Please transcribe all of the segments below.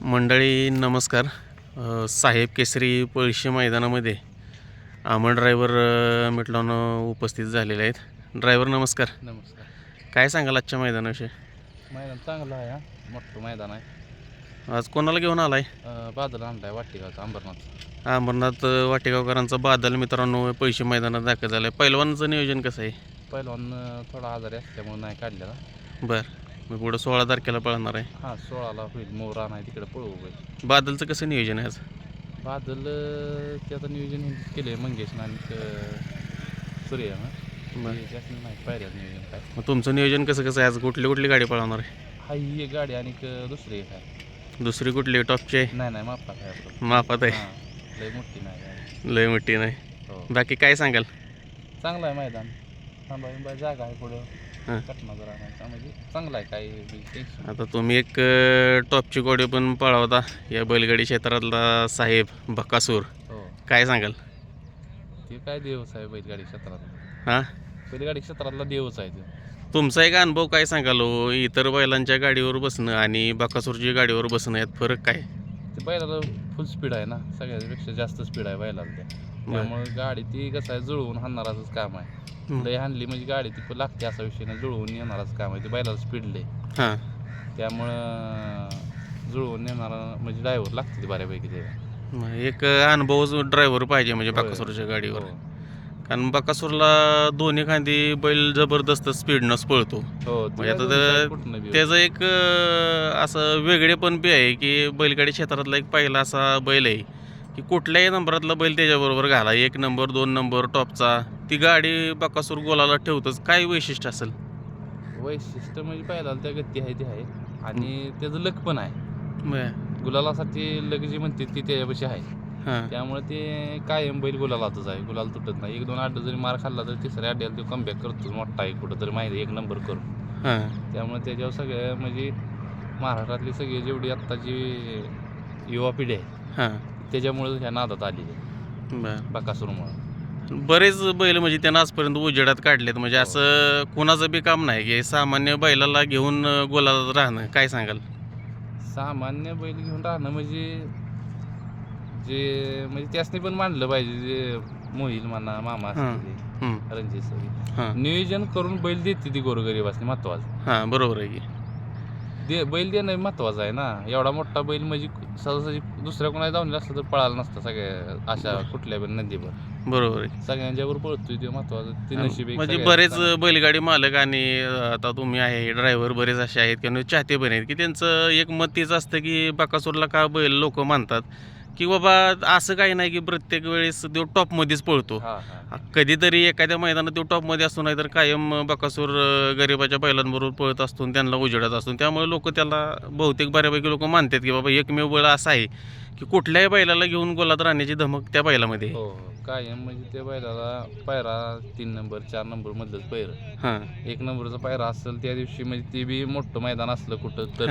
मंडळी नमस्कार. साहेब केसरी पळशी मैदानामध्ये आमन ड्रायव्हर मिटलानं उपस्थित झालेले आहेत. ड्रायव्हर नमस्कार. नमस्कार. काय सांगाल आजच्या मैदानाविषयी? मैदान चांगलं आहे हा. मोठं मैदान आहे. आज कोणाला घेऊन आलाय? अं, बादल आणलाय वाटेगावचा अंबरनाथ. अंबरनाथ वाटेगावकरांचा बादल मित्रांनो पैसे मैदानात दाखल झालं आहे पैलवानचं नियोजन कसं आहे? पहिलवान अं, थोडा आजारी असल्यामुळे नाही काढलेला. बरं. मग पुढं सोळा तारखेला पळणार आहे. हा सोळाला होईल. मोरा नाही तिकडे पळवू होईल बादलचं कसं नियोजन आहे आज? बादल अं, ते आता नियोजन केले मंगेश आणि सूर्य बरं. नाही पाहिजे नियोजन काय. मग तुमचं नियोजन कसं कसं आहे? आज कुठली कुठली गाडी पळवणार आहे? हा ही एक गाडी आणि एक, दुसरी एक आहे. दुसरी कुठली? टॉपची आहे? नाही नाही मापात आहे आपलं. मापात आहे. हा, लय मोठी नाही गाडी. लय मोठी नाही. हो. बाकी काय सांगाल? चांगलं आहे मैदान. थांबा बिंबा जागा आहे पुढं. हां. म्हणजे चांगलं आहे टेन्शन आता तुम्ही एक अ, टॉपची गोडी पण पळवता. या बैलगाडी क्षेत्रातला साहेब बकासूर. हो. काय सांगाल? ते काय देवच आहे बैलगाडी क्षेत्रात हां. बैलगाडी क्षेत्रातला देवच आहे ते. तुमचा एक अनुभव काय सांगाल हो? इतर बैलांच्या गाडीवर बसणं आणि बकासूरची गाडीवर बसणं यात फरक काय? ते बैलाला फुल स्पीड आहे ना. सगळ्यापेक्षा जास्त स्पीड आहे बैलाला त्या त्यामुळे गाडी ती कसं आहे जुळवून हाणणाराच काम आहे. हं. लय हाणली म्हणजे गाडी ती लागते असा विषय नाही जुळवून येणारच काम आहे. ते बैलाला स्पीड लय. हां. त्यामुळं जुळवून येणारा म्हणजे ड्रायव्हर लागते ते बऱ्यापैकी ते. मग एक अनुभव ड्रायव्हर पाहिजे म्हणजे. बकासूरच्या गाडीवर. हो. कारण बकासूरला दोन्ही खांदी बैल जबरदस्त स्पीडनंच पळतो. हो म्हणजे आता तर त्याचं एक असं वेगळेपण बी आहे की बैलगाडी क्षेत्रातला एक पहिला असा बैल आहे. की कुठल्याही नंबरातला बैल त्याच्याबरोबर घाला. एक नंबर दोन नंबर टॉपचा. ती गाडी बकासूर गोलाला ठेवतच काय वैशिष्ट्य असेल? वैशिष्ट्य म्हणजे बैलाला त्या गती आहे ते आहे. आणि त्याचं लक पण आहे. गुलालासाठी लग जी म्हणते ती त्याच्यापाशी आहे. त्यामुळे ते कायम बैल गुलालातच आहे. गुलाल तुटत नाही. एक दोन आठ जरी मार खाल्ला तर तिसऱ्या अड्ड्याला तो कमबॅक करतो मोठा आहे कुठं तरी माहिती एक नंबर करून. हां. त्यामुळे त्याच्यावर सगळ्या म्हणजे महाराष्ट्रातली सगळी जेवढी आत्ताची युवा पिढी आहे हां. त्याच्यामुळे ह्या नादात आली. बरं. बकासूरमुळे. बरेच बैल म्हणजे त्यांना आजपर्यंत उजेडात काढलेत. म्हणजे हो. असं कोणाचं बी काम नाही. की सामान्य बैलाला घेऊन अ, गोलाला राहणं. काय सांगाल? सामान्य बैल घेऊन राहणं म्हणजे जे म्हणजे त्यासनी पण मांडलं पाहिजे जे मोहिल म्हणा मामा असतील ते, हं, रणजित सगळी. हां. नियोजन करून बैल देते ती गोरगरीबासनी महत्वाचं. हां बरोबर आहे की. दे बैल देणं महत्वाचं आहे ना. एवढा मोठा बैल म्हणजे सहजासहजी दुसऱ्या कोणाला जाऊन असलं तर पळाला नसतं सगळ्या अशा कुठल्या पण नदीवर. बरोबर आहे. सगळ्यांच्यावर पळतोय ते महत्वाचं ते नशीब एक म्हणजे बरेच. बैलगाडी मालक आणि अ, आता तुम्ही आहे ड्रायव्हर बरेच असे आहेत किंवा चाहते पण आहेत की त्यांचं एक मत तेच असतं की बकासूरला का बैल लोक मानतात? की बाबा असं काही नाही की प्रत्येक वेळेस तो टॉपमध्येच पळतो. कधीतरी एखाद्या मैदानात तो टॉपमध्ये असतो नाही तर कायम बकासूर गरिबाच्या बैलांबरोबर पळत असतो त्यांना उजेडत असतो. त्यामुळे लोक त्याला बहुतेक बऱ्यापैकी लोक मानतात की बाबा एकमेव बैल असा आहे की कुठल्याही बैलाला घेऊन गोलात राहण्याची धमक त्या बैलामध्ये. हो हो. कायम म्हणजे त्या बैलाला पायरा तीन नंबर चार नंबर मधलंच पैर एक नंबरचा पायरा असेल त्या दिवशी म्हणजे ते बी मोठं मैदान असलं कुठं तर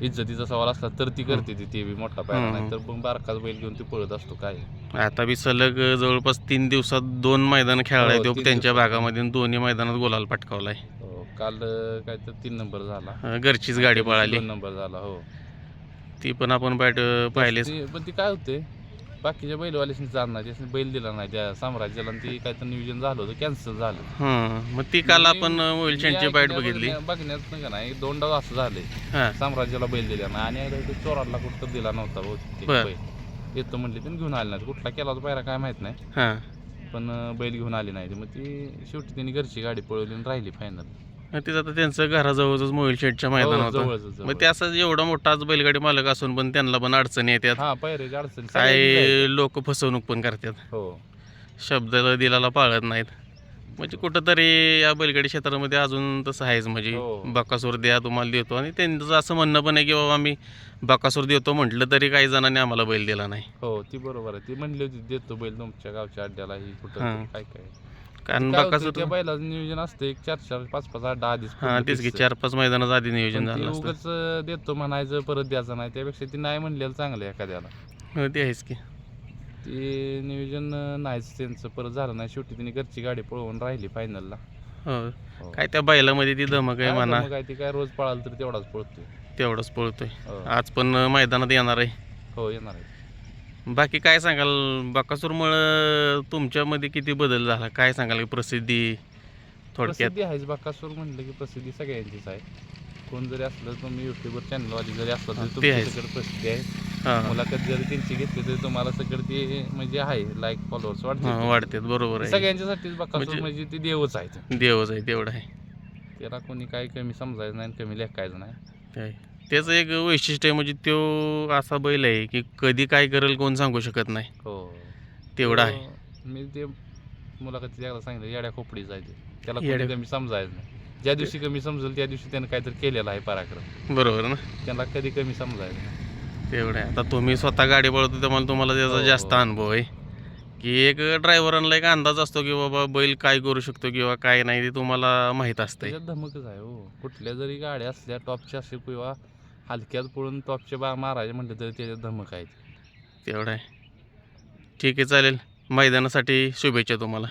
इज्जतीचा सवाल असला तर ती करते ती ते बी मोठा पायरा हम्म. नाही तर पण बारकाच बैल घेऊन ती पळत असतो काय? आता बी सलग जवळपास तीन दिवसात दोन मैदान खेळलाय हो, तो तीन त्यांच्या. भागामध्ये आणि दोन्ही मैदानात गोलाल पटकावलाय. हो काल अं, काय तर तीन नंबर झाला. अं, घरचीच गाडी पळाली. दोन नंबर झाला हो. ती पण आपण बॅट पाहिलीच. ती- पण ती काय होते? बाकीच्या बैलवाल्याशी जाणार त्याने बैल दिला नाही त्या साम्राज्याला आणि ती काय तर नियोजन झालं होतं कॅन्सल झालं. हं मग ती काल म्हणजे आपण ओइलशनची ऐकण्या- बघितली. बघण्या- बघण्यात नाही का नाही दोनदा असं झाले हां. साम्राज्याला बैल दिला नाही आणि एकदा ते चोराला कुठं दिला नव्हता बहुतेक बर. बैल. येतो म्हणले पण घेऊन आले नाही कुठला केला होता पायरा काय माहीत नाही. हां. पण अं, बैल घेऊन आली नाही मग ती शेवटी त्यांनी घरची गाडी पळवली आणि राहिली फायनल तिथं आता त्यांचं घराजवळच मोबाईल शेटच्या मैदान होतं. जवळच मग ते असं एवढा मोठा आज बैलगाडी मालक असून पण त्यांना पण अडचणी येतात. हा पायऱ्याची अडचण. सगळ्यांची आहे. काही लोक फसवणूक पण करतात. हो. शब्दाला दिलाला पाळत नाहीत. म्हणजे कुठंतरी या बैलगाडी क्षेत्रामध्ये अजून तसं आहेच. म्हणजे हो. बकासूर द्या तुम्हाला देतो. आणि त्यांचं असं म्हणणं पण आहे की बाबा आम्ही बकासूर देतो म्हटलं तरी काही जणांनी आम्हाला बैल दिला नाही. हो ती बरोबर आहे. ती म्हणली होती देतो बैल तुमच्या गावच्या अड्ड्याला ही कुठं हां. काय काय. कारण काय होतं, बकासूर त्या बैलाचं नियोजन असतं एक चार चार पाच पाच अड्डा आधीच हां तेच की. चार पाच मैदानाचं आधी नियोजन झालं असतं. उगाच देतो म्हणायचं परत द्यायचं नाही. त्यापेक्षा ती नाही म्हणलेलं चांगलं आहे एखाद्याला. हो, ते आहेच की. ते नियोजन अं, नाहीच त्यांचं. परत झालं नाही शेवटी त्यांनी घरची गाडी पळवून राहिली फायनलला हो. काय त्या बैलामध्ये ती धमक आहे म्हणा. काय ती काय रोज पळाल तर तेवढाच पळतोय. तेवढंच पळतोय. हो. आज पण मैदानात येणार आहे. हो येणार आहे. बाकी काय सांगाल? बकासूरमुळं तुमच्यामध्ये किती बदल झाला? काय सांगाल प्रसिद्धी थोडक्यात? प्रसिद्धी आहेच. बाकासूर म्हणलं की प्रसिद्धी सगळ्यांचीच आहे. कोण जरी असलं तुम्ही युट्यूबवर चॅनलवाली जरी असलं तरी ते आहेच. तुमच्याकडे प्रसिद्धी आहे. हां. मुलाखत जरी त्यांची घेतली तरी तुम्हाला सगळं ते म्हणजे आहे. लाईक फॉलोअर्स हां वाढते वाढतात. बरोबर आहे. सगळ्यांच्यासाठीच बाकासूर म्हणजे- म्हणजे ते देवच आहे देवच आहे तेवढं आहे. त्याला कोणी काही कमी समजायचं नाही आणि कमी लेखायचं नाही. ते आहे. त्याचं एक वैशिष्ट्य आहे म्हणजे तो असा बैल आहे की कधी काय करेल कोण सांगू शकत नाही. हो. तेवढं आहे. मी ते मुलाखतीत एकदा सांगितलं येड्या खोपडीच आहे ते. त्याला येड्या- कोणी कमी समजायचं नाही. ज्या दिवशी कमी समजेल त्या दिवशी त्यानं काहीतरी केलेलं आहे पराक्रम. बरोबर ना? त्याला कधी कमी समजायचं नाही. तेवढं आहे. आता तुम्ही स्वतः गाडी पळवतो त्यामुळे तुम्हाला त्याचा हो, जास्त हो. अनुभव आहे. की एक ड्रायव्हरांना एक अंदाज असतो की बाबा बैल काय करू शकतो किंवा काय नाही ते तुम्हाला माहीत असतंय. त्याच्यात धमकच आहे हो. कुठल्या जरी गाड्या असल्या टॉपच्या असे किंवा हलक्यात पळून टॉपचे बा मारायचे म्हटलं तरी त्याच्यात धमक आहे तेवढं आहे. ठीक आहे चालेल. मैदानासाठी शुभेच्छा तुम्हाला.